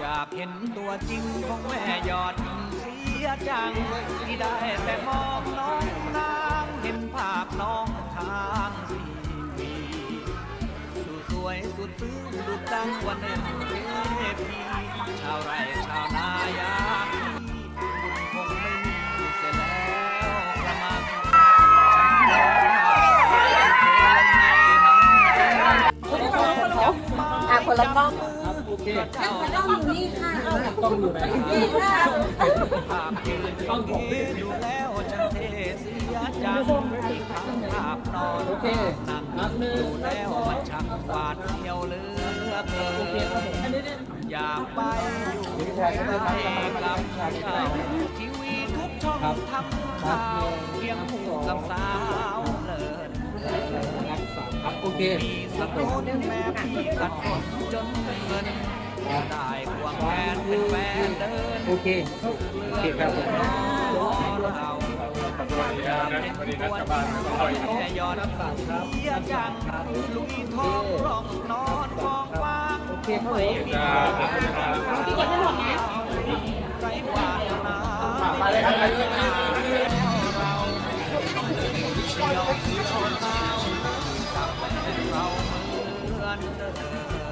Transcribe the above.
อยากเห็นตัวจริงของแม่ยอดเสียจัง ที่ได้แต่มองน้องนางเห็นภาพน้องทางทีวีดูสวยสุดฟื้นดูดังวันเนินเทพีชาวไร่ชาวนายาบุญคงไม่มีเสียแล้วกระมังอะคนละกล้อง ต้องอยู่นี่ค่ะต้องอยู่ไหนนี่ค่ะภาพยืนต้องผมดูแล้วฉันเทเสียจังทั้งภาพนอนโอเคนั่งนับหนึ่งดูแล้วมันช่างหวาดเสียวเหลือเกิโอเคครับผมนอยากไปอยู่ใกล้กับเจ้าทีวีทุกช่องทำข่าวเพียงคู่กับสา มครับโอเคมีสกุลแม่พี่กัดคนจนเงินได้ควงแฟนเป็นแฟนเดินโอเคโอเคครับผมเราแค่ยอดเสียจังลุยทองรองนอนกองฟางโอเคครับผมไม่มีพี่คนไม่หมนะไรวานามาเลยครับเราเชียวเชียวเรากับแฟนเรา เ